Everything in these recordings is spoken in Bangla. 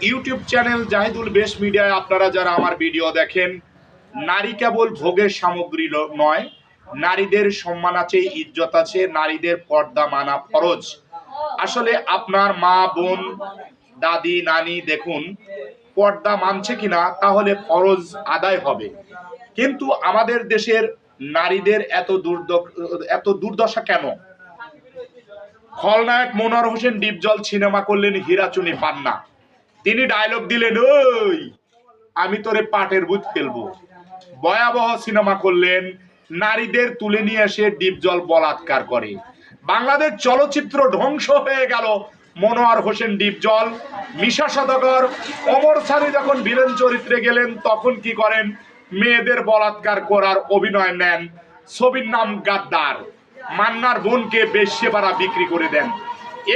ইউটিউব চ্যানেল জাহিদুল বেশ মিডিয়ায় আপনারা যারা আমার ভিডিও দেখেন, নারী কেবল ভোগের সামগ্রী নয়, নারীদের সম্মান আছে, ইজ্জত আছে, নারীদের পর্দা মানা ফরজ। আসলে আপনার মা, বোন, দাদি, নানি, দেখুন, পর্দা মানছে কিনা, তাহলে ফরজ আদায় হবে। কিন্তু আমাদের দেশের নারীদের এত এত দুর্দশা কেন? খলনায়ক মনোয়ার হোসেন ডিপজল সিনেমা করলেন হীরাচুনি পান্না। তিনি ডায়লগ দিলেন, ওই, আমি তোরে পাটের বুথ ফেলব। ভয়াবহ সিনেমা করলেন, নারীদের তুলে নিয়ে এসে ডিপজল বলাৎকার করে। বাংলাদেশ চলচ্চিত্র ধ্বংস হয়ে গেল, মনোয়ার হোসেন ডিপজল মিশা সদাগর অমর সানি যখন ভিলেন চরিত্রে গেলেন, তখন কি করেন? মেয়েদের বলাৎকার করার অভিনয় নেন ছবির নাম গাদ্দার। মান্নার বোনকে বেশ্যে পাড়া বিক্রি করে দেন।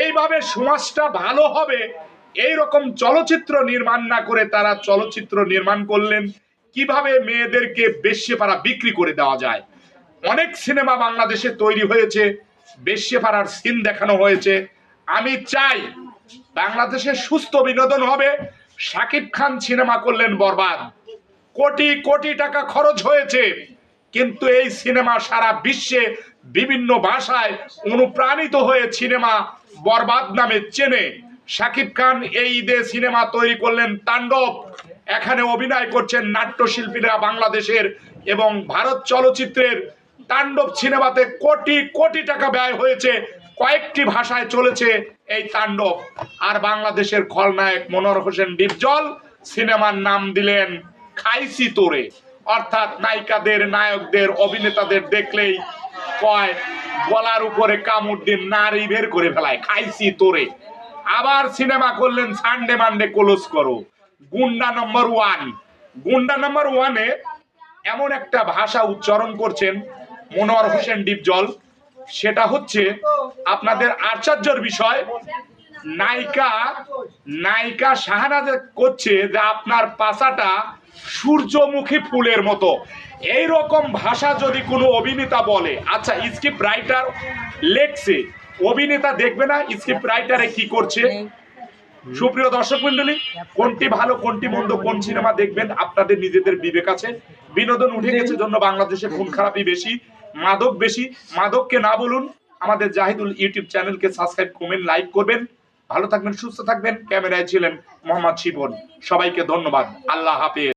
এইভাবে সমাজটা ভালো হবে এই রকম চলচ্চিত্র নির্মাণ না করে তারা চলচ্চিত্র নির্মাণ করলেন, কীভাবে মেয়েদেরকে বেশ্যে পাড়া বিক্রি করে দেওয়া যায়? অনেক সিনেমা বাংলাদেশে তৈরি হয়েছে বেশ্যে পাড়ার সিন দেখানো হয়েছে। আমি চাই বাংলাদেশে সুস্থ বিনোদন হবে। শাকিব খান সিনেমা করলেন বরবাদ। কোটি কোটি টাকা খরচ হয়েছে, কিন্তু এই সিনেমা সারা বিশ্বে বিভিন্ন ভাষায় অনুপ্রাণিত হয়ে সিনেমা বরবাদ নামে চেনে। শাকিব খান এই ঈদে সিনেমা তৈরি করলেন তাণ্ডব। এখানে অভিনয় করছেন নাট্যশিল্পীরা বাংলাদেশের এবং ভারত চলচ্চিত্রের। তাণ্ডব সিনেমাতে কোটি কোটি টাকা ব্যয় হয়েছে, কয়েকটি ভাষায় চলেছে এই তাণ্ডব। আর বাংলাদেশের খলনায়ক মনোয়ার হোসেন ডিপজল সিনেমার নাম দিলেন খাইসি তোরে। অর্থাৎ নায়িকাদের, নায়কদের, অভিনেতাদের দেখলেই কয়, গলার উপরে কামড় দিয়ে নারী বের করে ফেলায়, খাইসি তোরে। আবার সিনেমা করলেন সানডে মানডে ক্লোজ করো। গুন্ডা নম্বর ওয়ান গুন্ডা নম্বর ওয়ানে এমন একটা ভাষা উচ্চারণ করছেন মনোয়ার হোসেন ডিপজল। সেটা হচ্ছে আপনাদের আশ্চর্যের বিষয়, নায়িকা নায়িকা শাহানাজ করছে যে আপনার পাশাটা সূর্যমুখী ফুলের মতো। এই রকম ভাষা যদি কোনো অভিনেতা বলে আচ্ছা স্ক্রিপ্ট রাইটার লেখছে অভিনেতা দেখবে না স্ক্রিপ্ট রাইটারে কি করছে? সুপ্রিয় দর্শক মন্ডলী কোনটি ভালো কোনটি মন্দ কোন সিনেমা দেখবেন আপনাদের নিজেদের বিবেক আছে। বিনোদন উঠে গেছে জন্য বাংলাদেশে খুন খারাপই বেশি মাদক বেশি। মাদককে না বলুন আমাদের জাহিদুল ইউটিউব চ্যানেলকে সাবস্ক্রাইব কমেন্ট লাইক করবেন। ভালো থাকবেন সুস্থ থাকবেন। ক্যামেরায় ছিলেন মোহাম্মদ শিবন। সবাইকে ধন্যবাদ। আল্লাহ হাফেজ।